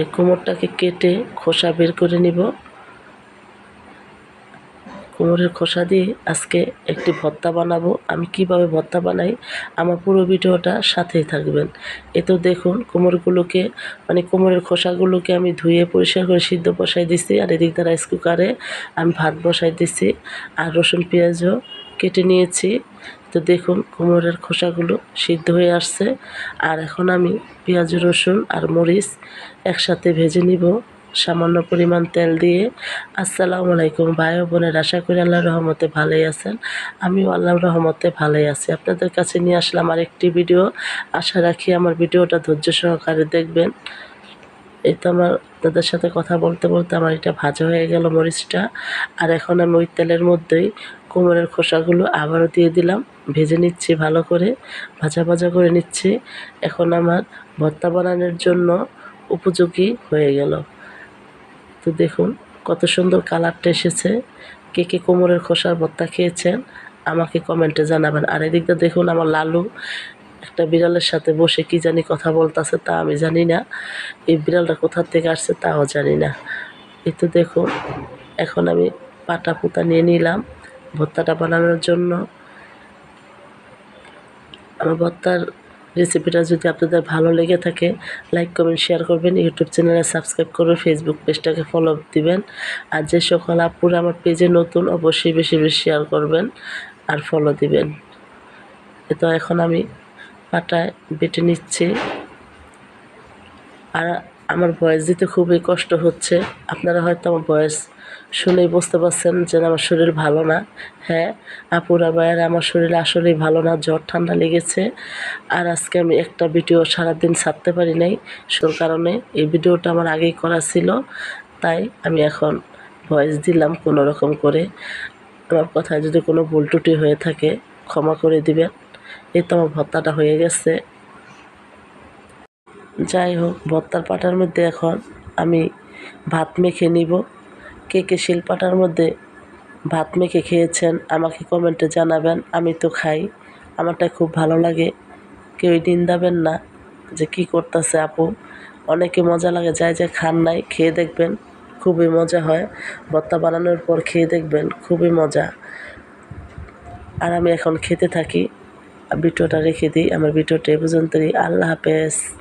এই কোমরটাকে কেটে খোসা বের করে নিব। কোমরের খোসা দিয়ে আজকে একটি ভর্তা বানাবো। আমি কীভাবে ভর্তা বানাই, আমার পুরো ভিডিওটা সাথেই থাকবেন। এ তো দেখুন, কোমরগুলোকে মানে কোমরের খোসাগুলোকে আমি ধুয়ে পরিষ্কার করে সিদ্ধ বসাই দিছি, আর এদিক দিয়ে রাইস কুকারে আমি ভাত বসাই দিছি, আর রসুন পেঁয়াজও কেটে নিয়েছি। তো দেখুন কোমরের খোসাগুলো সিদ্ধ হয়ে আসছে। আর এখন আমি পেঁয়াজ, রসুন আর মরিচ একসাথে ভেজে নিব। সামান্য পরিমাণ তেল দিয়ে। আসসালামু আলাইকুম ভাই বোনের, আশা করি আল্লাহর রহমতে ভালোই আছেন। আমিও আল্লাহর রহমতে ভালোই আছি। আপনাদের কাছে নিয়ে আসলাম আর একটি ভিডিও। আশা রাখি আমার ভিডিওটা ধৈর্য সহকারে দেখবেন। এই তো আমার দাদার সাথে কথা বলতে বলতে আমার এটা ভাজা হয়ে গেল মরিচটা। আর এখন আমি ওই তেলের মধ্যেই কোমরের খোসাগুলো আবারও দিয়ে দিলাম। ভেজে নিচ্ছি ভালো করে, ভাজা ভাজা করে নিচ্ছি। এখন আমার ভর্তা বানানোর জন্য উপযোগী হয়ে গেল। তো দেখুন কত সুন্দর কালারটা এসেছে। কে কে কোমরের খোসার ভর্তা খেয়েছেন আমাকে কমেন্টে জানাবেন। আর এদিকটা দেখুন আমার লালু একটা বিড়ালের সাথে বসে কি জানি কথা বলতেছে তা আমি জানি না। এই বিড়ালটা কোথা থেকে আসছে তাও জানি না। এই তো দেখুন, এখন আমি পাটা পুতা নিয়ে নিলাম ভর্তাটা বানানোর জন্য। আমার ভর্তার রেসিপিটা যদি আপনাদের ভালো লেগে থাকে লাইক কমেন্ট শেয়ার করবেন। ইউটিউব চ্যানেলে সাবস্ক্রাইব করবেন ফেসবুক পেজটাকে ফলো দিবেন। আর যে সকল আপুরা আমার পেজে নতুন, অবশ্যই বেশি বেশি শেয়ার করবেন আর ফলো দিবেন। এ তো এখন আমি পাটায় বেটে নিচ্ছি। আর আমার ভয়েস দিতে খুবই কষ্ট হচ্ছে। আপনারা হয়তো আমার ভয়েস শুনেই বুঝতে পারছেন যে আমার শরীর ভালো না। হ্যাঁ আপুরা ভাইয়ের, আমার শরীর আসলেই ভালো না, জ্বর, ঠান্ডা লেগেছে। আর আজকে আমি একটা ভিডিও সারাদিন ছাড়তে পারি নাই। সেই কারণে এই ভিডিওটা আমার আগেই করা ছিল। তাই আমি এখন ভয়েস দিলাম কোনো রকম করে। আমার কথায় যদি কোনো ভুল ত্রুটি হয়ে থাকে, ক্ষমা করে দিবেন। এই তো আমার ভত্তাটা হয়ে গেছে। যাই হোক, ভর্তার পাটার মধ্যে এখন আমি ভাত মেখে নিব। কে কে শিলপাটার মধ্যে ভাত মেখে খেয়েছেন আমাকে কমেন্টে জানাবেন, আমি তো খাই। আমারটা খুব ভালো লাগে। কেউই নিন্দাবেন না যে কি করতেছে আপু। অনেকে মজা লাগে যায় যে খান নাই, খেয়ে দেখবেন, খুবই মজা হয়। ভর্তা বানানোর পর খেয়ে দেখবেন, খুবই মজা। আর আমি এখন খেতে থাকি। ভিডিওটা রেখে দিই, আমার ভিডিওটা এ পর্যন্তই। আল্লাহ হাফেজ।